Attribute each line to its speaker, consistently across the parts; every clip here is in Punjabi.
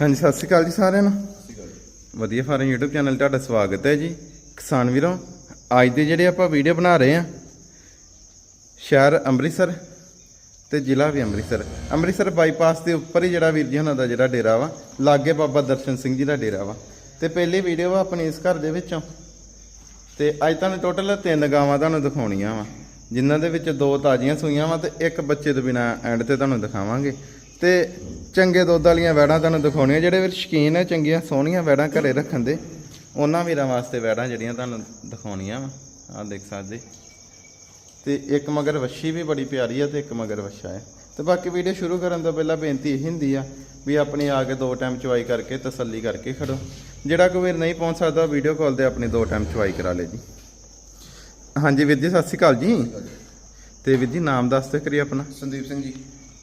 Speaker 1: ਹਾਂਜੀ ਸਤਿ ਸ਼੍ਰੀ ਅਕਾਲ ਜੀ ਸਾਰਿਆਂ ਨੂੰ। ਵਧੀਆ ਫਾਰਮ YouTube ਚੈਨਲ ਤੁਹਾਡਾ ਸਵਾਗਤ ਹੈ ਜੀ। ਕਿਸਾਨ ਵੀਰੋ ਅੱਜ ਦੇ ਜਿਹੜੇ ਆਪਾਂ ਵੀਡੀਓ ਬਣਾ ਰਹੇ ਆ ਸ਼ਹਿਰ ਅੰਮ੍ਰਿਤਸਰ ਤੇ ਜ਼ਿਲ੍ਹਾ ਵੀ ਅੰਮ੍ਰਿਤਸਰ। ਅੰਮ੍ਰਿਤਸਰ ਬਾਈਪਾਸ ਦੇ ਉੱਪਰ ਹੀ ਜਿਹੜਾ ਵੀਰ ਜੀ ਹੁਣਾਂ ਦਾ ਜਿਹੜਾ ਡੇਰਾ ਵਾ ਲਾਗੇ ਬਾਬਾ ਦਰਸ਼ਨ ਸਿੰਘ ਜੀ ਦਾ ਡੇਰਾ ਵਾ। ਤੇ ਪਹਿਲੀ ਵੀਡੀਓ ਵਾ ਆਪਣੀ ਇਸ ਘਰ ਦੇ ਵਿੱਚੋਂ। ਤੇ ਅੱਜ ਤੁਹਾਨੂੰ ਟੋਟਲ ਤਿੰਨ ਗਾਵਾਂ ਤੁਹਾਨੂੰ ਦਿਖਾਉਣੀਆਂ ਵਾ। ਜਿਨ੍ਹਾਂ ਦੇ ਵਿੱਚ ਦੋ ਤਾਜ਼ੀਆਂ ਸੂਈਆਂ ਵਾ ਤੇ ਇੱਕ ਬੱਚੇ ਤੋਂ ਬਿਨਾ ਐਂਡ ਤੇ ਤੁਹਾਨੂੰ ਦਿਖਾਵਾਂਗੇ। ਤੇ ਚੰਗੇ ਦੁੱਧ ਵਾਲੀਆਂ ਵੈੜਾਂ ਤੁਹਾਨੂੰ ਦਿਖਾਉਣੀਆਂ, ਜਿਹੜੇ ਵੀਰ ਸ਼ਕੀਨ ਹੈ, ਚੰਗੀਆਂ ਸੋਹਣੀਆਂ ਵੈੜਾਂ ਘਰੇ ਰੱਖਣ ਦੇ। ਉਹਨਾਂ ਵੀਰਾਂ ਵਾਸਤੇ ਵੈੜਾਂ ਜਿਹੜੀਆਂ ਤੁਹਾਨੂੰ ਦਿਖਾਉਣੀਆਂ ਵਾ। ਆਹ ਦੇਖ ਸਕਦੇ। ਤੇ ਇੱਕ ਮਗਰ ਵੱਛੀ ਵੀ ਬੜੀ ਪਿਆਰੀ ਆ ਤੇ ਇੱਕ ਮਗਰ ਵੱਛਾ ਹੈ ਤੇ ਬਾਕੀ ਵੀਡੀਓ ਸ਼ੁਰੂ ਕਰਨ ਤੋਂ ਪਹਿਲਾਂ ਬੇਨਤੀ ਇਹ ਹੁੰਦੀ ਆ ਵੀ ਆਪਣੀ ਆ ਕੇ ਦੋ ਟਾਈਮ ਚੁਆਈ ਕਰਕੇ, ਤਸੱਲੀ ਕਰਕੇ ਖੜੋ। ਜਿਹੜਾ ਕੋਈ ਵੀਰ ਨਹੀਂ ਪਹੁੰਚ ਸਕਦਾ, ਵੀਡੀਓ ਕਾਲ ਤੇ ਆਪਣੀ ਦੋ ਟਾਈਮ ਚੁਆਈ ਕਰਾ ਲੇ ਜੀ। ਹਾਂਜੀ ਵੀਰ ਜੀ, ਸਤਿ ਸ਼੍ਰੀ ਅਕਾਲ ਜੀ। ਤੇ ਵੀਰ ਜੀ, ਨਾਮ ਦੱਸ ਦਿਓ ਕਰੀ ਆਪਣਾ।
Speaker 2: ਸੰਦੀਪ ਸਿੰਘ ਜੀ।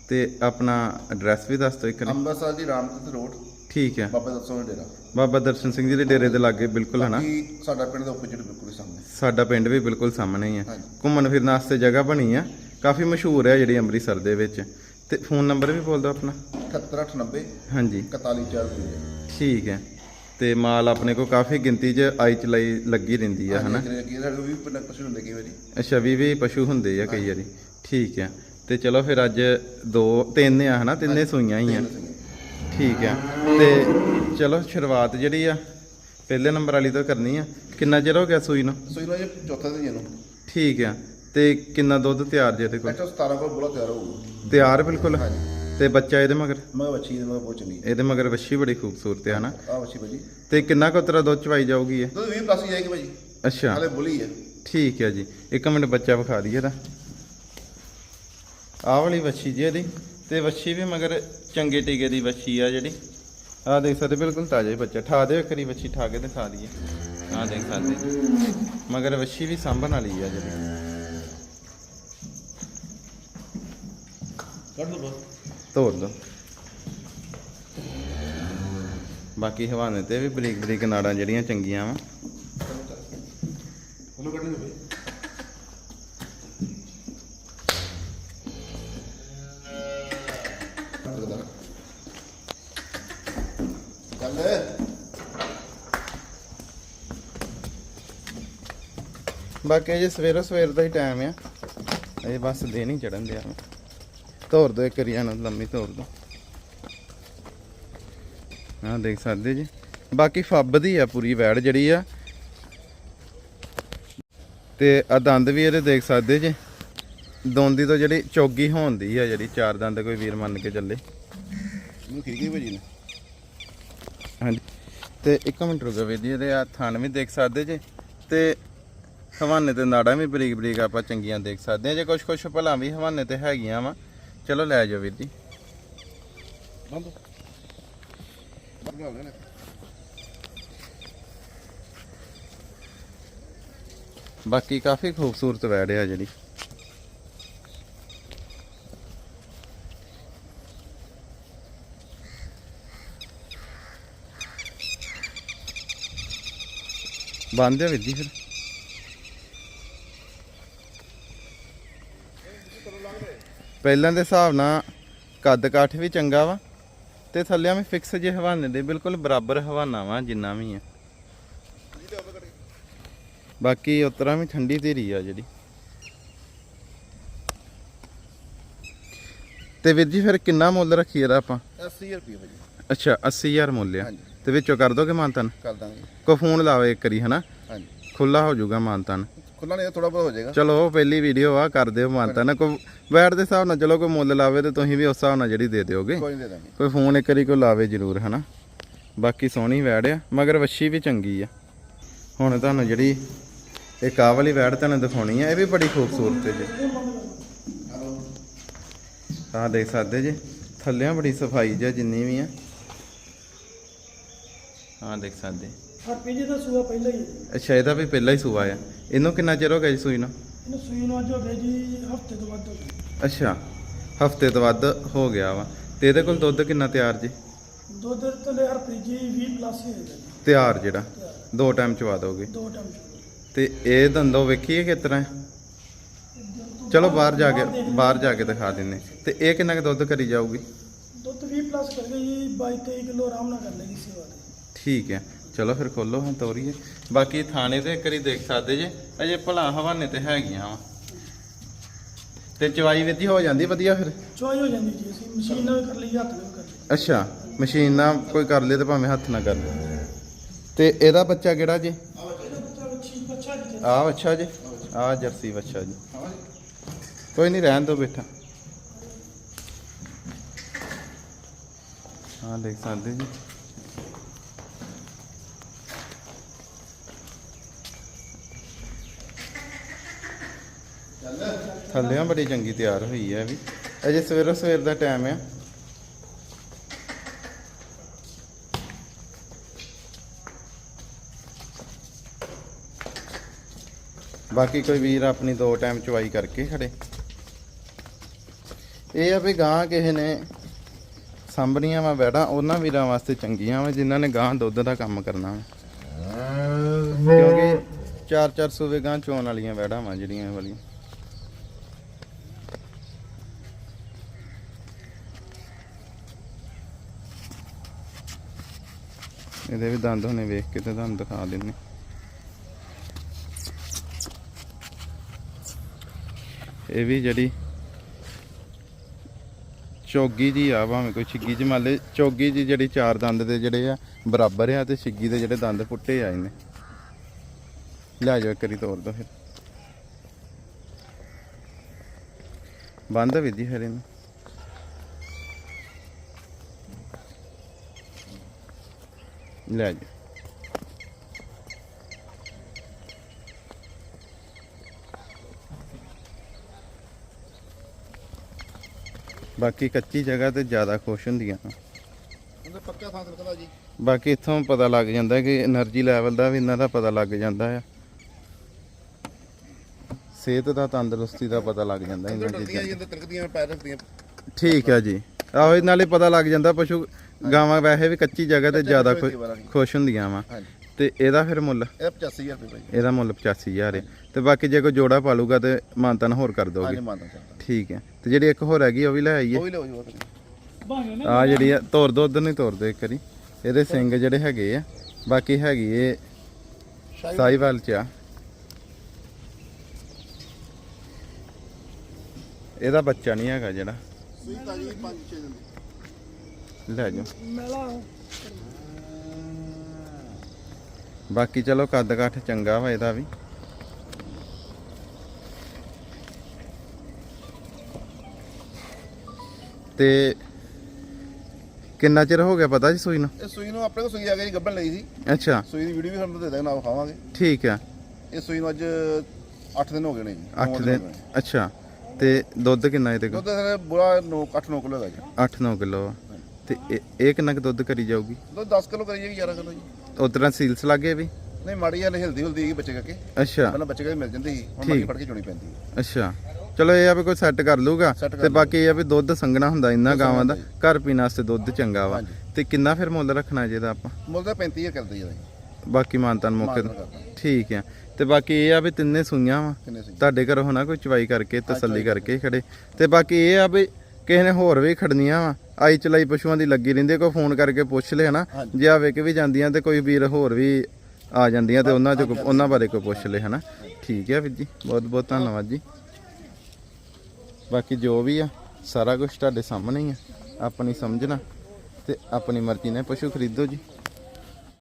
Speaker 1: ਤੇ ਆਪਣਾ ਐਡਰੈਸ ਵੀ ਦੱਸ ਦਿਓ ਇੱਕ ਵਾਰੀ।
Speaker 2: ਅੰਮ੍ਰਿਤਸਰ ਦੀ ਰਾਮਤੀਰਥ ਰੋਡ।
Speaker 1: ਠੀਕ ਹੈ।
Speaker 2: ਬਾਬਾ ਦਸੋਂ ਦਾ ਡੇਰਾ।
Speaker 1: ਬਾਬਾ ਦਰਸ਼ਨ ਸਿੰਘ ਜੀ ਦੇ ਡੇਰੇ ਦੇ ਲਾਗੇ ਬਿਲਕੁਲ ਹੈ ਨਾ
Speaker 2: ਬਾਕੀ ਸਾਡਾ ਪਿੰਡ ਦਾ ਆਪੋਜ਼ਿਟ ਬਿਲਕੁਲ ਹੀ ਸਾਹਮਣੇ।
Speaker 1: ਸਾਡਾ ਪਿੰਡ ਵੀ ਬਿਲਕੁਲ ਸਾਹਮਣੇ ਹੀ
Speaker 2: ਹਾਂਜੀ।
Speaker 1: ਘੁੰਮਣ ਫਿਰਨ ਵਾਸਤੇ ਜਗ੍ਹਾ ਬਣੀ ਆ ਕਾਫੀ ਮਸ਼ਹੂਰ ਹੈ ਜਿਹੜੀ ਅੰਮ੍ਰਿਤਸਰ ਦੇ ਵਿੱਚ। ਤੇ ਫੋਨ ਨੰਬਰ ਵੀ ਬੋਲ ਦਿਓ ਆਪਣਾ।
Speaker 2: 7890
Speaker 1: ਹਾਂਜੀ।
Speaker 2: 414
Speaker 1: ਠੀਕ ਹੈ। ਤੇ ਮਾਲ ਆਪਣੇ ਕੋ ਕਾਫੀ ਗਿਣਤੀ 'ਚ ਆਈ ਚਲਾਈ ਲੱਗੀ ਰਹਿੰਦੀ ਆ ਹਨਾ?
Speaker 2: ਕੀ ਸਾਡੇ ਕੋਲ ਵੀ ਪਿੰਡ ਪਸ਼ੂ ਹੁੰਦੇ ਕਈ ਵਾਰੀ।
Speaker 1: ਅੱਛਾ ਵੀ ਵੀ ਪਸ਼ੂ ਹੁੰਦੇ ਆ ਕਈ ਵਾਰੀ। ਠੀਕ ਹੈ। ਤੇ ਚਲੋ ਫਿਰ ਅੱਜ ਦੋ ਤਿੰਨ ਆ ਹਨਾ? ਤਿੰਨੇ ਸੂਈਆਂ ਹੀ ਆ। ਠੀਕ ਹੈ ਤੇ ਚਲੋ ਸ਼ੁਰੂਆਤ ਜਿਹੜੀ ਆ ਪਹਿਲੇ ਨੰਬਰ ਵਾਲੀ ਤੋਂ ਕਰਨੀ ਆ। ਕਿੰਨਾ ਚਿਰ ਹੋ ਗਿਆ ਸੂਈ ਨੂੰ?
Speaker 2: ਸੋਈ ਲੋ ਜੀ ਚੌਥਾ ਦਿਨ ਇਹਨੂੰ
Speaker 1: ਠੀਕ ਆ। ਤੇ ਕਿੰਨਾ ਦੁੱਧ ਤਿਆਰ ਜੇ ਤੇ ਕੋਲ?
Speaker 2: ਅੱਛਾ 17 ਕੋਲ ਬੋਲਾ ਤਿਆਰ ਹੋਊ
Speaker 1: ਤਿਆਰ ਬਿਲਕੁਲ? ਤੇ ਬੱਚਾ ਇਹਦੇ ਮਗਰ?
Speaker 2: ਮੈਂ ਬੱਚੀ ਦੇ ਮੈਂ ਬਹੁਤ ਚੰਗੀ
Speaker 1: ਇਹਦੇ ਮਗਰ ਵੱਛੀ ਬੜੀ ਖੂਬਸੂਰਤ ਹੈ ਹਨਾ?
Speaker 2: ਆ ਬੱਚੀ ਭਾਜੀ।
Speaker 1: ਤੇ ਕਿੰਨਾ ਕੁ ਤਰਾ ਦੁੱਧ ਚਵਾਈ ਜਾਊਗੀ ਇਹ?
Speaker 2: ਦੁੱਧ 20 ਪਲੱਸ ਹੀ ਜਾਏਗੀ ਭਾਜੀ।
Speaker 1: ਅੱਛਾ।
Speaker 2: ਹਲੇ ਬੁਲੀ ਹੈ
Speaker 1: ਠੀਕ ਹੈ ਜੀ। ਇੱਕ ਮਿੰਟ ਬੱਚਾ ਵਿਖਾ ਦਈਏ ਇਹਦਾ। ਆਹ ਵਾਲੀ ਵੱਛੀ ਜੀ ਇਹਦੀ ਤੇ ਵੱਛੀ ਵੀ ਮਗਰ ਚੰਗੇ ਟੀਕੇ ਦੀ ਵੱਛੀ ਆ ਜਿਹੜੀ। ਆਹ ਦੇਖ ਸਕਦੇ ਬਿਲਕੁਲ ਤਾਜ਼ਾ ਹੀ ਬੱਚਾ। ਠਾ ਦਿਓ ਇੱਕ ਵਾਰੀ ਵੱਛੀ ਠਾ ਕੇ ਦਿਖਾ ਦਈਏ। ਆਹ ਦੇਖ ਸਕਦੇ। ਮਗਰ ਵੱਛੀ ਵੀ ਸਾਂਭਣ ਵਾਲੀ ਆ ਜਿਹੜੀ।
Speaker 2: ਕੱਢ ਦੋ
Speaker 1: ਤੋੜ ਦੋ ਬਾਕੀ ਹਵਾਨੇ ਤੇ ਵੀ ਬਰੀਕ ਬਰੀਕ ਨਾੜਾਂ ਜਿਹੜੀਆਂ ਚੰਗੀਆਂ ਵਾ।
Speaker 2: ਉਹਨੂੰ ਕੱਢਣੀ
Speaker 1: ਬਾਕੀ ਜੇ ਸਵੇਰੋ ਸਵੇਰ ਦਾ ਹੀ ਟਾਈਮ ਆ। ਇਹ ਬਸ ਦਿਨ ਹੀ ਚੜਨ ਦਿਆ ਤੋੜ ਦੋ ਇੱਕ ਰੀਆਂ ਨੂੰ ਲੰਮੀ ਤੋੜ ਦੋ। ਹਾਂ ਦੇਖ ਸਕਦੇ ਜੀ। ਬਾਕੀ ਫੱਬ ਦੀ ਆ ਪੂਰੀ ਵੈੜ ਜਿਹੜੀ ਆ। ਤੇ ਆ ਦੰਦ ਵੀ ਇਹਦੇ ਦੇਖ ਸਕਦੇ ਜੀ। ਦੋਂਦੀ ਤੋਂ ਜਿਹੜੀ ਚੌਗੀ ਹੋਣਦੀ ਆ ਜਿਹੜੀ ਚਾਰ ਦੰਦ ਕੋਈ ਵੀਰ ਮੰਨ ਕੇ ਚੱਲੇ।
Speaker 2: ਠੀਕ ਹੀ ਭਾਜੀ ਨੇ।
Speaker 1: ਹਾਂਜੀ। ਤੇ ਇੱਕ ਮਿੰਟ ਰੁਕੋ ਵੀਰ ਜੀ ਇਹਦੇ ਆ ਥਣ ਵੀ ਦੇਖ ਸਕਦੇ ਜੇ। ਤੇ ਹਵਾਨੇ ਤੇ ਨਾੜਾਂ ਵੀ ਬਰੀਕ ਬਰੀਕ ਆਪਾਂ ਚੰਗੀਆਂ ਦੇਖ ਸਕਦੇ ਆ ਜੇ ਕੁਛ ਕੁਛ ਭਲਾਂ ਵੀ ਹਵਾਨੇ ਤੇ ਹੈਗੀਆਂ ਵਾ। ਚਲੋ ਲੈ ਜਾਓ ਵੀਰ ਜੀ।
Speaker 2: ਬੰਦ। ਹੋ
Speaker 1: ਬਾਕੀ ਕਾਫੀ ਖੂਬਸੂਰਤ ਵੈੜ ਆ ਜਿਹੜੀ। ਬੰਦ ਵੀਰ ਜੀ ਫਿਰ। ਪਹਿਲਾਂ ਦੇ ਹਿਸਾਬ ਨਾਲ ਕੱਦ ਕਾਠ ਵੀ ਚੰਗਾ ਵਾ ਤੇ ਥੱਲਿਆਂ ਵੀ ਫਿਕਸ ਜੇ ਹਵਾਨੇ ਦੇ ਬਿਲਕੁਲ ਬਰਾਬਰ ਹਵਾਨਾ ਵਾ ਜਿੰਨਾ ਵੀ ਆ। ਬਾਕੀ ਉਤਰਾ ਵੀ ਠੰਡੀ ਧੀਰੀ ਆ ਜਿਹੜੀ। ਤੇ ਵੀਰ ਜੀ ਫਿਰ ਕਿੰਨਾ ਮੁੱਲ ਰੱਖੀ ਇਹਦਾ ਆਪਾਂ?
Speaker 2: 80 ਰੁਪਏ ਭਾਜੀ।
Speaker 1: ਅੱਛਾ 80000 ਮੁੱਲ ਆ। ਤੇ ਵਿੱਚੋਂ ਕਰ ਦੋਗੇ ਮਾਨਤਨ?
Speaker 2: ਕਰ ਦਾਂਗੇ।
Speaker 1: ਕੋ ਫੋਨ ਲਾਵੇ ਇੱਕ ਵਾਰੀ ਹਨਾ?
Speaker 2: ਹਾਂਜੀ।
Speaker 1: ਖੁੱਲਾ ਹੋ ਜਾਊਗਾ ਮਾਨਤਨ।
Speaker 2: ਖੁੱਲਾ ਨਹੀਂ ਥੋੜਾ ਬਹੁਤ ਹੋ ਜਾਏਗਾ।
Speaker 1: ਚਲੋ ਉਹ ਪਹਿਲੀ ਵੀਡੀਓ ਆ ਕਰ ਦਿਓ ਮਾਨਤਨ ਕੋ ਵੈਟ ਦੇ ਹਿਸਾਬ ਨਾਲ ਚਲੋ ਕੋਈ ਮੁੱਲ ਲਾਵੇ ਤੇ ਤੁਸੀਂ ਵੀ ਉਸ ਹਿਸਾਬ ਨਾਲ ਜਿਹੜੀ ਦੇ ਦਿਓਗੇ।
Speaker 2: ਕੋਈ ਨਹੀਂ ਦੇ ਦਾਂਗੇ।
Speaker 1: ਕੋਈ ਫੋਨ ਇੱਕ ਵਾਰੀ ਕੋ ਲਾਵੇ ਜ਼ਰੂਰ ਹਨਾ? ਬਾਕੀ ਸੋਹਣੀ ਵੈੜ ਆ ਮਗਰ ਵੱਛੀ ਵੀ ਚੰਗੀ ਆ। ਹੁਣ ਤੁਹਾਨੂੰ ਜਿਹੜੀ ਇੱਕ ਆਹ ਵਾਲੀ ਵੈੜ ਤੁਹਾਨੂੰ ਦਿਖਾਉਣੀ ਆ ਇਹ ਵੀ ਬੜੀ ਖੂਬਸੂਰਤ ਹੈ ਜੀ। ਆਹ ਦੇਖ ਸਕਦੇ ਜੀ ਥੱਲਿਆਂ ਬੜੀ ਸਫ਼ਾਈ ਜਿਹਾ ਜਿੰਨੀ ਵੀ ਆ। ਆਹ ਦੇਖ ਸਕਦੇ।
Speaker 3: ਹਰਪੀ ਜੀ ਦਾ ਸੂਆ ਪਹਿਲਾਂ ਹੀ ਹੈ।
Speaker 1: ਅੱਛਾ ਇਹਦਾ ਵੀ ਪਹਿਲਾਂ ਹੀ ਸੂਆ ਆ। ਇਹਨੂੰ ਕਿੰਨਾ ਚਿਰ ਹੋ ਗਿਆ ਜੀ ਸੂਈ ਨੂੰ?
Speaker 3: ਇਹਨੂੰ ਸੂਈ ਨੂੰ ਅੱਜ ਹੋ ਗਿਆ ਜੀ ਹਫ਼ਤੇ ਤੋਂ ਵੱਧ ਹੋ ਗਿਆ।
Speaker 1: ਅੱਛਾ ਹਫ਼ਤੇ ਤੋਂ ਵੱਧ ਹੋ ਗਿਆ ਵਾ। ਤੇ ਇਹਦੇ ਕੋਲ ਦੁੱਧ ਕਿੰਨਾ ਤਿਆਰ ਜੀ?
Speaker 3: ਦੁੱਧ ਤੇ ਹਰਪੀ ਜੀ 20 ਪਲੱਸ ਹੀ ਹੋਏਗਾ ਜੀ।
Speaker 1: ਤਿਆਰ ਜਿਹੜਾ? ਦੋ ਟਾਈਮ ਚਵਾ ਦੋਗੇ?
Speaker 3: ਦੋ ਟਾਈਮ
Speaker 1: ਤੇ ਇਹ ਦੰਦੋ ਵੇਖੀਏ ਕਿਸ ਤਰ੍ਹਾਂ ਹੈ? ਚਲੋ ਬਾਹਰ ਜਾ ਕੇ ਬਾਹਰ ਜਾ ਕੇ ਦਿਖਾ ਦਿੰਨੇ। ਤੇ ਇਹ ਕਿੰਨਾ ਕੁ ਦੁੱਧ ਕਰੀ ਜਾਊਗੀ?
Speaker 3: ਦੁੱਧ 20 ਪਲੱਸ ਕਰ ਗਈ ਜੀ 22 23 ਕਿਲੋ ਆਰਾਮ ਨਾਲ ਕਰ ਲੇਗੀ ਸੇਵਾ
Speaker 1: ਠੀਕ ਹੈ। ਚਲੋ ਫਿਰ ਖੋਲੋ ਹਾਂ ਤੋਰੀਏ। ਬਾਕੀ ਥਾਣੇ ਤੇ ਇੱਕ ਵਾਰੀ ਦੇਖ ਸਕਦੇ ਜੇ। ਅਜੇ ਭਲਾ ਹਵਾਨੇ ਤੇ ਹੈਗੀਆਂ ਵਾ। ਤੇ ਚਵਾਈ ਵਿੱਚ ਹੋ ਜਾਂਦੀ ਵਧੀਆ ਫਿਰ?
Speaker 3: ਚੁਆਈ ਹੋ ਜਾਂਦੀ ਜੀ ਅਸੀਂ ਮਸ਼ੀਨ ਨਾਲ ਵੀ ਕਰ ਲਈ ਹੱਥ ਨਾਲ ਵੀ ਕਰ ਲਈ।
Speaker 1: ਅੱਛਾ ਮਸ਼ੀਨ ਨਾਲ ਕੋਈ ਕਰ ਲੇ ਤੇ ਭਾਵੇਂ ਹੱਥ ਨਾਲ ਕਰ ਲੇ ਤੇ ਇਹਦਾ ਬੱਚਾ ਕਿਹੜਾ ਜੀ?
Speaker 3: ਇਹਦਾ ਬੱਚਾ ਬੱਚੀ ਬੱਚਾ ਜੀ
Speaker 1: ਆ ਅੱਛਾ ਜੀ? ਆ ਜਰਸੀ ਬੱਚਾ ਜੀ। ਕੋਈ ਨਹੀਂ ਰਹਿਣ ਦੋ ਬੇਟਾ ਹਾਂ ਦੇਖ ਸਕਦੇ ਜੀ। ਥੱਲਿਆਂ ਬੜੀ ਚੰਗੀ ਤਿਆਰ ਹੋਈ ਹੈ ਵੀ। ਅਜੇ ਸਵੇਰੋ ਸਵੇਰ ਦਾ ਟਾਈਮ ਆ। ਬਾਕੀ ਕੋਈ ਵੀਰ ਆਪਣੀ ਦੋ ਟਾਈਮ ਚਵਾਈ ਕਰਕੇ ਖੜੇ। ਇਹ ਆ ਵੀ ਗਾਂ ਕਿਸੇ ਨੇ ਸੰਭਣੀਆਂ ਵਾ ਬੈੜਾ ਉਹਨਾਂ ਵੀਰਾਂ ਵਾਸਤੇ ਚੰਗੀਆਂ ਵਾ ਜਿਨ੍ਹਾਂ ਨੇ ਗਾਂ ਦੁੱਧ ਦਾ ਕੰਮ ਕਰਨਾ ਵਾ। ਕਿਉਂਕਿ ਚਾਰ ਚਾਰ ਸੂਵੇ ਗਾਂ ਚੋਣ ਵਾਲੀਆਂ ਬੈੜਾਂ ਵਾ ਜਿਹੜੀਆਂ ਵਾਲੀਆਂ। ਇਹਦੇ ਵੀ ਦੰਦ ਹੁਣੇ ਵੇਖ ਕੇ ਤੇ ਤੁਹਾਨੂੰ ਦਿਖਾ ਦਿੰਨੇ। ਇਹ ਵੀ ਜਿਹੜੀ ਚੋਗੀ ਜੀ ਆ, ਭਾਵੇਂ ਕੋਈ ਛਿੱਗੀ ਚ ਮੰਨ ਲੈ ਚੋਗੀ ਜੀ ਜਿਹੜੀ ਚਾਰ ਦੰਦ ਦੇ ਜਿਹੜੇ ਆ, ਬਰਾਬਰ ਆ ਤੇ ਛਿੱਗੀ ਦੇ ਜਿਹੜੇ ਦੰਦ ਪੁੱਟੇ ਆ ਇਹਨੇ। ਲੈ ਜਾਓ ਕਰੀ ਵਾਰੀ ਤੋੜ ਦੋ ਫਿਰ। ਬੰਦ ਵੀ ਜੀ ਫਿਰ ਇਹਨੂੰ। ਲੈ ਬਾਕੀ ਕੱਚੀ ਜਗ੍ਹਾ ਤੇ ਜ਼ਿਆਦਾ ਖੁਸ਼ ਹੁੰਦੀਆਂ।
Speaker 2: ਉਹਦਾ ਪੱਕਾ ਥਾਂ ਰੱਖਦਾ ਜੀ।
Speaker 1: ਬਾਕੀ ਇਥੋਂ ਪਤਾ ਲੱਗ ਜਾਂਦਾ ਕਿ એનર્ਜੀ ਲੈਵਲ ਦਾ ਵੀ ਇਹਨਾਂ ਦਾ ਪਤਾ ਲੱਗ ਜਾਂਦਾ ਆ। ਸਿਹਤ ਦਾ ਤੰਦਰੁਸਤੀ ਦਾ ਪਤਾ ਲੱਗ ਜਾਂਦਾ ਇਹਨਾਂ ਚੀਜ਼ਾਂ
Speaker 2: ਦਾ।
Speaker 1: ਠੀਕ ਆ ਜੀ। ਆਹੋ ਇਹਨਾਂ ਨਾਲੇ ਪਤਾ ਲੱਗ ਜਾਂਦਾ ਪਸ਼ੂ ਗਾਵਾਂ ਵੈਸੇ ਵੀ ਕੱਚੀ ਜਗ੍ਹਾ ਤੇ ਜ਼ਿਆਦਾ। ਖੁਸ਼ ਹੁੰਦੀਆਂ ਵਾ।
Speaker 2: ਹਾਂਜੀ।
Speaker 1: ਤੇ ਇਹਦਾ ਫਿਰ ਮੁੱਲ?
Speaker 2: ਇਹਦਾ 85000 ਰੁਪਏ ਭਾਈ।
Speaker 1: ਇਹਦਾ ਮੁੱਲ 85000 ਹੈ ਤੇ ਬਾਕੀ ਜੇ ਕੋਈ ਜੋੜਾ ਪਾਲੂਗਾ ਤੇ ਮਾਨਤਨ ਹੋਰ ਕਰ
Speaker 2: ਹਾਂਜੀ
Speaker 1: ਦੋਗੇ।
Speaker 2: ਚੱਲਦਾ
Speaker 1: ਠੀਕ ਹੈ। ਤੇ ਜਿਹੜੀ ਇੱਕ ਹੋਰ ਹੈਗੀ ਉਹ ਵੀ ਲੈ ਆਈਏ?
Speaker 2: ਉਹ ਵੀ ਲਓ ਜੀ ਉਹ ਤਾਂ
Speaker 3: ਭਾਵੇਂ ਨਾ
Speaker 1: ਆ ਜਿਹੜੀ ਆ ਤੋਰ ਦੋ ਉਧਰ ਨਹੀਂ ਤੋਰ ਦੋ ਇੱਕ ਵਾਰੀ। ਇਹਦੇ ਸਿੰਘ ਜਿਹੜੇ ਹੈਗੇ ਆ ਬਾਕੀ ਹੈਗੀ ਇਹ ਸਾਈਵਾਲ ਚ ਆ ਇਹਦਾ ਬੱਚਾ ਨਹੀਂ ਹੈਗਾ ਜਿਹੜਾ।
Speaker 2: ਸੂਈ ਤਾਂ ਜੀ 5-6 ਦਿਨ ਦੀ।
Speaker 1: ਲੈ
Speaker 3: ਮੈਲਾ
Speaker 1: ਬਾਕੀ ਚਲੋ ਕੱਦ ਕਾਠ ਚੰਗਾ ਵਾ ਇਹਦਾ ਵੀ। ਤੇ ਕਿੰਨਾ ਚਿਰ ਹੋ ਗਿਆ ਪਤਾ ਜੀ ਸੂਈ ਨੂੰ?
Speaker 2: ਇਹ ਸੂਈ ਨੂੰ ਆਪਣੇ ਕੋਲ ਸੂਈ ਆ ਗਈ ਜੀ ਗੱਬਣ ਲਈ ਸੀ
Speaker 1: ਅੱਛਾ।
Speaker 2: ਸੂਈ ਦੀ ਵੀਡੀਓ ਵੀ ਤੁਹਾਨੂੰ ਦੇ ਦਾਂਗੇ ਨਾਲ ਖਾਵਾਂਗੇ
Speaker 1: ਠੀਕ ਆ।
Speaker 2: ਇਹ ਸੂਈ ਨੂੰ ਅੱਜ 8 ਦਿਨ ਹੋ ਗਏ ਨੇ ਜੀ
Speaker 1: 8
Speaker 2: ਨੌਂ
Speaker 1: ਦਿਨ। ਅੱਛਾ। ਤੇ ਦੁੱਧ ਕਿੰਨਾ ਇਹਦੇ ਕੋਲ?
Speaker 2: ਦੁੱਧ ਬੁਰਾ 9 8-9 ਕਿਲੋ ਹੈਗਾ ਜੀ।
Speaker 1: 8-9 ਕਿਲੋ। ਤੇ ਇਹ- ਇਹ ਕਿੰਨਾ ਕੁ ਦੁੱਧ ਕਰੀ ਜਾਊਗੀ?
Speaker 2: ਦੁੱਧ 10 ਕਿਲੋ ਕਰੀ ਜਾਏਗੀ 11 ਕਿਲੋ ਜੀ।
Speaker 1: ਉਤਰਾ ਸੀਲਸ ਲੱਗੇ ਵੀ?
Speaker 2: ਨਹੀਂ ਮਾੜੀ ਹਾਲੇ ਹਿਲਦੀ ਹੁਲਦੀ ਹੈਗੀ ਬੱਚੇ ਕਰਕੇ।
Speaker 1: ਅੱਛਾ।
Speaker 2: ਪਹਿਲਾਂ ਬੱਚੇ ਕਰਕੇ ਮਿਲ ਜਾਂਦੀ ਸੀ ਹੁਣ
Speaker 1: ਠੀਕ।
Speaker 2: ਮੱਕੀ ਫੜ ਕੇ ਚੋਣੀ ਪੈਂਦੀ ਹੈ।
Speaker 1: ਅੱਛਾ। ਚਲੋ ਇਹ ਆ ਵੀ ਕੋਈ ਸੈੱਟ ਕਰ ਲੂਗਾ
Speaker 2: Set ਕਰ
Speaker 1: ਤੇ ਬਾਕੀ ਇਹ ਆ ਵੀ ਦੁੱਧ ਸੰਘਣਾ ਹੁੰਦਾ
Speaker 2: ਦੁੱਧ
Speaker 1: ਗਾਵਾਂ ਦਾ। ਘਰ ਪੀਣ ਵਾਸਤੇ ਦੁੱਧ ਚੰਗਾ ਵਾ।
Speaker 2: ਹਾਂਜੀ।
Speaker 1: ਤੇ ਕਿੰਨਾ ਫਿਰ ਮੁੱਲ ਰੱਖਣਾ ਜਿਹਦਾ ਆਪਾਂ?
Speaker 2: ਮੁੱਲ ਤਾਂ 35000 ਕਰਦੇ ਜੀ
Speaker 1: ਬਾਕੀ ਮਾਨਤਾਨ ਮੌਕੇ
Speaker 2: ਮਾਨਤਾਨ
Speaker 1: ਤੇ
Speaker 2: ਕਰਦਾ।
Speaker 1: ਠੀਕ ਆ। ਤੇ ਬਾਕੀ ਇਹ ਆ ਵੀ ਤਿੰਨੇ ਸੂਈਆਂ ਵਾ।
Speaker 2: ਕਿੰਨੇ ਸੀ
Speaker 1: ਤੁਹਾਡੇ ਘਰੋਂ ਹੋਣਾ ਕੋਈ ਚਵਾਈ ਕਰਕੇ ਤਸੱਲੀ ਕਰਕੇ ਖੜੇ। ਤੇ ਬਾਕੀ ਇਹ ਆ ਵੀ ਕਿਸੇ ਨੇ ਹੋਰ ਵੀ ਖੜਨੀਆਂ ਵਾ। ਆਈ ਚਲਾਈ ਪਸ਼ੂਆਂ ਦੀ ਲੱਗੀ ਰਹਿੰਦੀ ਹੈ, ਕੋਈ ਫੋਨ ਕਰਕੇ ਪੁੱਛ ਲੈ ਹਨਾ। ਜੇ ਆ ਵੇਖ ਵੀ ਜਾਂਦੀਆਂ ਤੇ ਕੋਈ ਵੀਰ ਹੋਰ ਵੀ ਆ ਜਾਂਦੀਆਂ ਤੇ ਉਹਨਾਂ ਚੋਂ ਕੋਈ- ਉਹਨਾਂ ਬਾਰੇ ਕੋਈ ਪੁੱਛ ਲੈ ਹਨਾ? ਠੀਕ ਹੈ ਵੀਰ ਜੀ ਬਹੁਤ ਬਹੁਤ ਧੰਨਵਾਦ ਜੀ। ਬਾਕੀ ਜੋ ਵੀ ਆ ਸਾਰਾ ਕੁਝ ਤੁਹਾਡੇ ਸਾਹਮਣੇ ਹੀ ਆ। ਆਪਣੀ ਸਮਝਣਾ ਤੇ ਆਪਣੀ ਮਰਜ਼ੀ ਨਾਲ ਪਸ਼ੂ ਖਰੀਦੋ ਜੀ।